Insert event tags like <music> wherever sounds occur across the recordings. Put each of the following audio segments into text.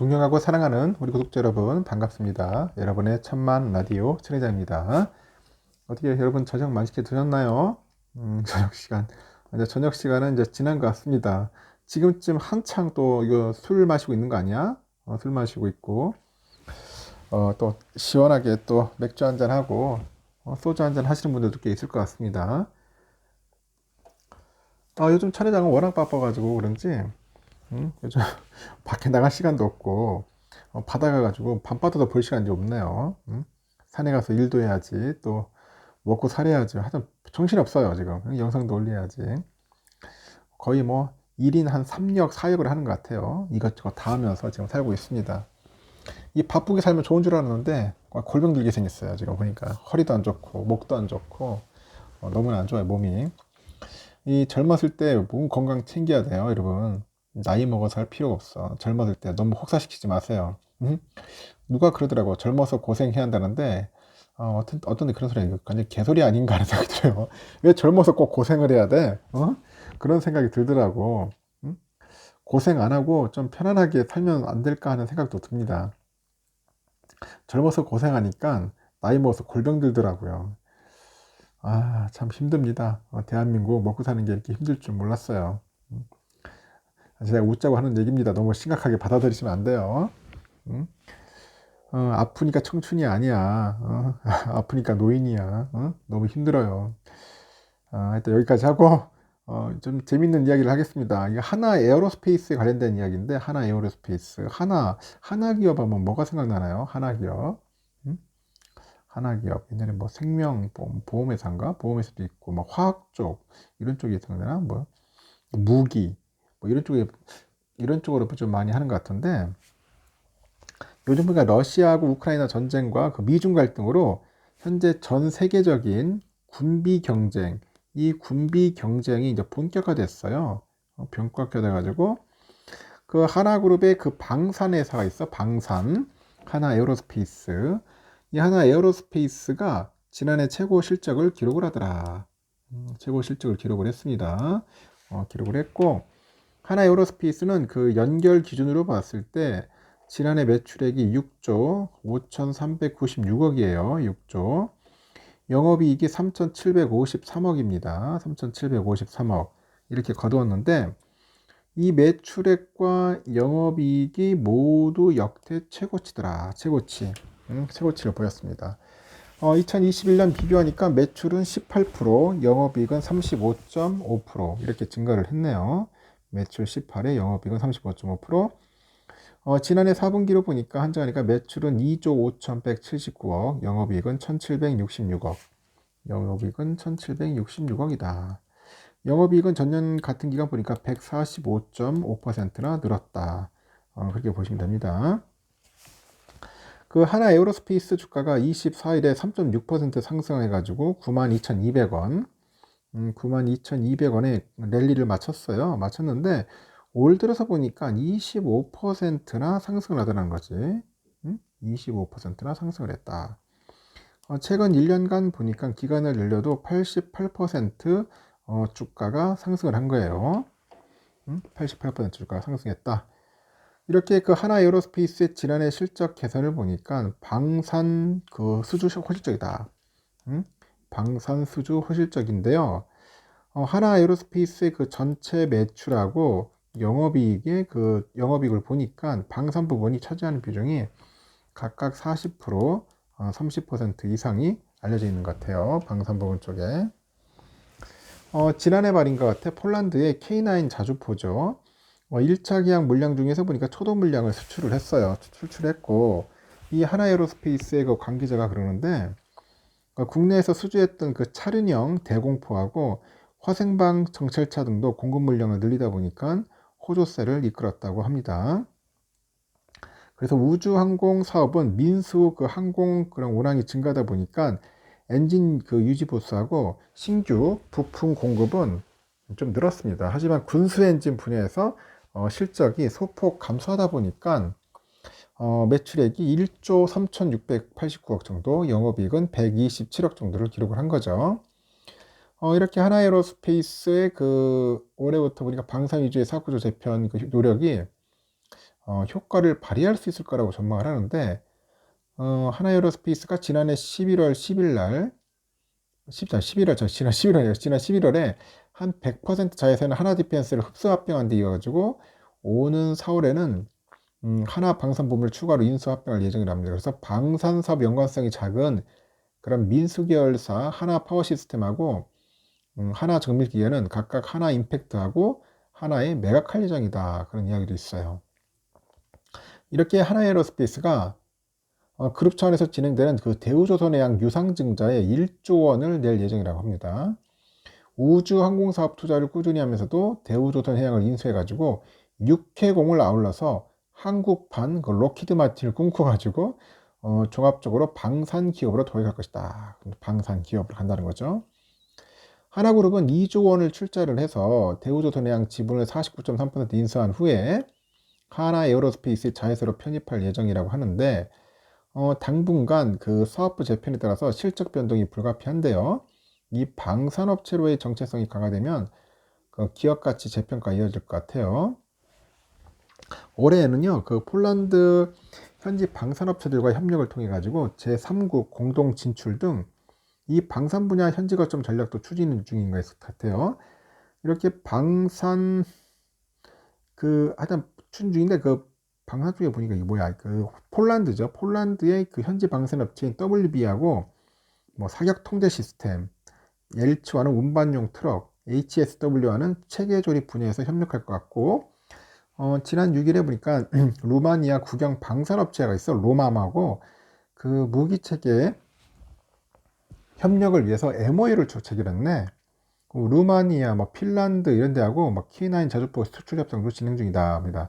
존경하고 사랑하는 우리 구독자 여러분 반갑습니다. 여러분의 천만 라디오 친해자입니다. 어떻게 여러분 저녁 맛있게 드셨나요? 음, <laughs> 저녁 시간. 이제 저녁 시간은 이제 지난 것 같습니다. 지금쯤 한창 또 이거 술 마시고 있는 거 아니야? 어, 술 마시고 있고 어, 또 시원하게 또 맥주 한잔 하고 어, 소주 한잔 하시는 분들도 꽤 있을 것 같습니다. 아, 요즘 차례장은 워낙 바빠가지고 그런지 음, 요즘 <laughs> 밖에 나갈 시간도 없고 어, 바다 가가지고 밤바다도 볼 시간이 없네요. 음? 산에 가서 일도 해야지 또 먹고 살아야지. 하여튼 정신이 없어요 지금. 영상도 올려야지. 거의 뭐 1인 한 3역, 4역을 하는 것 같아요. 이것저것 다 하면서 지금 살고 있습니다. 이 바쁘게 살면 좋은 줄 알았는데 골병 들게 생겼어요. 지금 보니까 허리도 안 좋고 목도 안 좋고 어, 너무나 안 좋아요 몸이. 이 젊었을 때 몸 건강 챙겨야 돼요, 여러분. 나이 먹어서 할 필요 없어. 젊었을 때 너무 혹사시키지 마세요. 응? 누가 그러더라고. 젊어서 고생해야 한다는데 어, 어떤 어떤 데 그런 소리 완전 개소리 아닌가 하는 <laughs> 생각이 들어요. 왜 젊어서 꼭 고생을 해야 돼? 어? 그런 생각이 들더라고. 응? 고생 안 하고 좀 편안하게 살면 안 될까 하는 생각도 듭니다. 젊어서 고생하니까 나이 먹어서 골병 들더라고요. 아, 참 힘듭니다. 어, 대한민국 먹고 사는 게 이렇게 힘들 줄 몰랐어요. 음. 제가 웃자고 하는 얘기입니다. 너무 심각하게 받아들이시면 안 돼요. 음? 어, 아프니까 청춘이 아니야. 어? <laughs> 아프니까 노인이야. 어? 너무 힘들어요. 어, 하여튼 여기까지 하고 어, 좀 재밌는 이야기를 하겠습니다. 이게 하나 에어로스페이스에 관련된 이야기인데 하나 에어로스페이스 하나 하나 기업 하면 뭐가 생각나나요? 하나 기업 음? 하나 기업 옛날에 뭐 생명 보험 보험회사인가 보험회사도 있고 뭐 화학 쪽 이런 쪽이 생각나나 뭐 무기 뭐 이런 쪽에 이런 쪽으로 좀 많이 하는 것 같은데 요즘 보니까 러시아하고 우크라이나 전쟁과 그 미중 갈등으로 현재 전 세계적인 군비 경쟁 이 군비 경쟁이 이제 본격화됐어요. 어, 본격화돼가지고 그 하나그룹의 그 방산 회사가 있어 방산 하나 에어로스페이스 이 하나 에어로스페이스가 지난해 최고 실적을 기록을 하더라. 음, 최고 실적을 기록을 했습니다. 어, 기록을 했고 하나 에어로스페이스는 그 연결 기준으로 봤을 때 지난해 매출액이 6조 5,396억이에요. 6조. 영업이익이 3,753억입니다. 3,753억. 이렇게 거두었는데 이 매출액과 영업이익이 모두 역대 최고치더라. 최고치. 음, 최고치를 보였습니다. 어, 2021년 비교하니까 매출은 18%, 영업이익은 35.5% 이렇게 증가를 했네요. 매출 18에 영업이익은 35.5%. 어, 지난해 4분기로 보니까 한정하니까 매출은 2조 5,179억, 영업이익은 1,766억. 영업이익은 1,766억이다. 영업이익은 전년 같은 기간 보니까 145.5%나 늘었다. 어, 그렇게 보시면 됩니다. 그 하나 에어로스페이스 주가가 24일에 3.6% 상승해가지고 92,200원, 음, 92,200원에 랠리를 마쳤어요. 마쳤는데 올 들어서 보니까 25%나 상승을 하더라는 거지. 음? 25%나 상승을 했다. 어, 최근 1년간 보니까 기간을 늘려도 88% 어, 주가가 상승을 한 거예요. 음? 88% 주가가 상승했다. 이렇게 그 하나 에어로스페이스의 지난해 실적 개선을 보니까 방산 그 수주 호실적이다. 음? 방산 수주 호실적인데요. 어, 하나 에어로스페이스의 그 전체 매출하고 영업이익의 그 영업이익을 보니까 방산 부분이 차지하는 비중이 각각 40%, 어, 30% 이상이 알려져 있는 것 같아요. 방산 부분 쪽에. 어, 지난해 말인 것 같아. 폴란드의 K9 자주포죠. 어, 1차 계약 물량 중에서 보니까 초도 물량을 수출을 했어요. 수출했고 이 하나 에어로스페이스의 그 관계자가 그러는데 어, 국내에서 수주했던 그 차륜형 대공포하고 화생방 정찰차 등도 공급 물량을 늘리다 보니까 호조세를 이끌었다고 합니다. 그래서 우주항공 사업은 민수 그 항공 그런 운항이 증가하다 보니까 엔진 그 유지 보수하고 신규 부품 공급은 좀 늘었습니다. 하지만 군수 엔진 분야에서 어, 실적이 소폭 감소하다 보니까 어, 매출액이 1조 3,689억 정도, 영업이익은 127억 정도를 기록을 한 거죠. 어, 이렇게 하나에로스페이스의 그 올해부터 보니까 방산 위주의 사업구조 재편 그 노력이 어, 효과를 발휘할 수 있을 거라고 전망을 하는데 어, 하나에어로스페이스가 지난해 11월 10일 날 10, 11월 저 지난 11월이에요. 지난 11월에 한 100% 자회사는 하나 디펜스를 흡수 합병한 데 이어가지고 오는 4월에는 음, 하나 방산 부문을 추가로 인수 합병할 예정이랍니다. 그래서 방산 사업 연관성이 작은 그런 민수 계열사 하나 파워 시스템하고 음, 하나 정밀 기계는 각각 하나 임팩트하고 하나의 매각할 예정이다. 그런 이야기도 있어요. 이렇게 하나 에어로스페이스가 어, 그룹 차원에서 진행되는 그 대우조선해양 유상증자에 1조 원을 낼 예정이라고 합니다. 우주 항공 사업 투자를 꾸준히 하면서도 대우조선해양을 인수해가지고 육해공을 아울러서 한국판 그 로키드 마틴을 꿈꿔가지고 어, 종합적으로 방산 기업으로 도약할 것이다. 방산 기업을 간다는 거죠. 하나그룹은 2조 원을 출자를 해서 대우조선해양 지분을 49.3% 인수한 후에 하나 에어로스페이스 자회사로 편입할 예정이라고 하는데 어, 당분간 그 사업부 재편에 따라서 실적 변동이 불가피한데요. 이 방산업체로의 정체성이 강화되면 그 기업 가치 재평가 이어질 것 같아요. 올해에는요, 그 폴란드 현지 방산업체들과 협력을 통해 가지고 제3국 공동 진출 등 이 방산 분야 현지 거점 전략도 추진 중인 것 같아요. 이렇게 방산 그 하여튼 추진 중인데 그 방산 쪽에 보니까 이게 뭐야 그 폴란드죠. 폴란드의 그 현지 방산 업체인 WB하고 뭐 사격 통제 시스템, L2와는 운반용 트럭, HSW와는 체계 조립 분야에서 협력할 것 같고 어, 지난 6일에 보니까 <clears throat> 루마니아 국영 방산업체가 있어 로맘하고 그 무기 체계 협력을 위해서 MOU를 체결했네. 그 루마니아, 뭐 핀란드 이런 데하고 막 K9 자주포 수출 협상도 진행 중이다 합니다.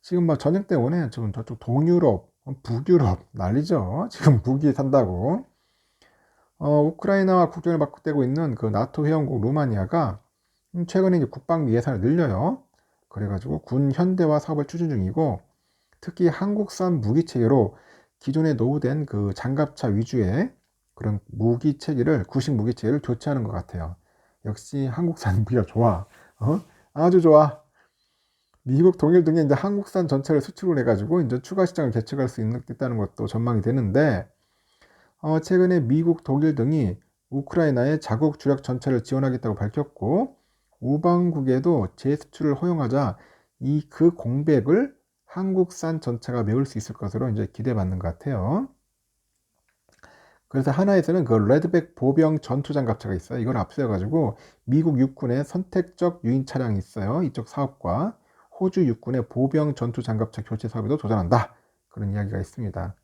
지금 뭐 전쟁 때문에 지금 저쪽 동유럽, 북유럽 난리죠. 지금 무기 산다고. 어, 우크라이나와 국경을 맞대고 있는 그 나토 회원국 루마니아가 음, 최근에 이제 국방비 예산을 늘려요. 그래가지고 군 현대화 사업을 추진 중이고 특히 한국산 무기 체계로 기존에 노후된 그 장갑차 위주의 그런 무기 체계를 구식 무기 체계를 교체하는 것 같아요. 역시 한국산 무기가 좋아. 어? 아주 좋아. 미국 동일 등에 이제 한국산 전차를 수출을 해가지고 이제 추가 시장을 개척할 수 있겠다는 것도 전망이 되는데 어, 최근에 미국 독일 등이 우크라이나에 자국 주력 전차를 지원하겠다고 밝혔고 우방국에도 재수출을 허용하자 이 그 공백을 한국산 전차가 메울 수 있을 것으로 이제 기대받는 것 같아요. 그래서 하나에서는 그 레드백 보병 전투 장갑차가 있어요. 이걸 앞세워가지고 미국 육군의 선택적 유인 차량이 있어요. 이쪽 사업과 호주 육군의 보병 전투 장갑차 교체 사업에도 도전한다. 그런 이야기가 있습니다.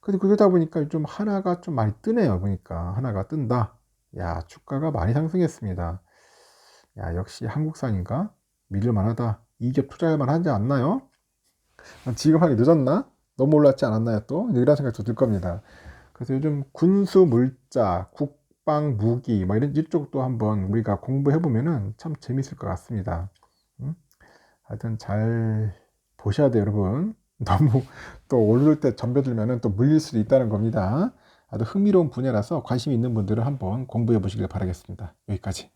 근데 그러다 보니까 좀 하나가 좀 많이 뜨네요. 보니까 하나가 뜬다. 야 주가가 많이 상승했습니다. 야 역시 한국산인가? 믿을 만 하다. 이 기업 투자할 만 하지 않나요? 지금 하기 늦었나? 너무 올랐지 않았나요? 또 이런 생각도 들 겁니다. 그래서 요즘 군수 물자, 국방 무기 뭐 이런 이쪽도 한번 우리가 공부해 보면은 참 재밌을 것 같습니다. 음? 하여튼 잘 보셔야 돼요, 여러분. <laughs> 너무 또 오를 때 전벼들면은 또 물릴 수도 있다는 겁니다. 아주 흥미로운 분야라서 관심 있는 분들은 한번 공부해 보시길 바라겠습니다. 여기까지.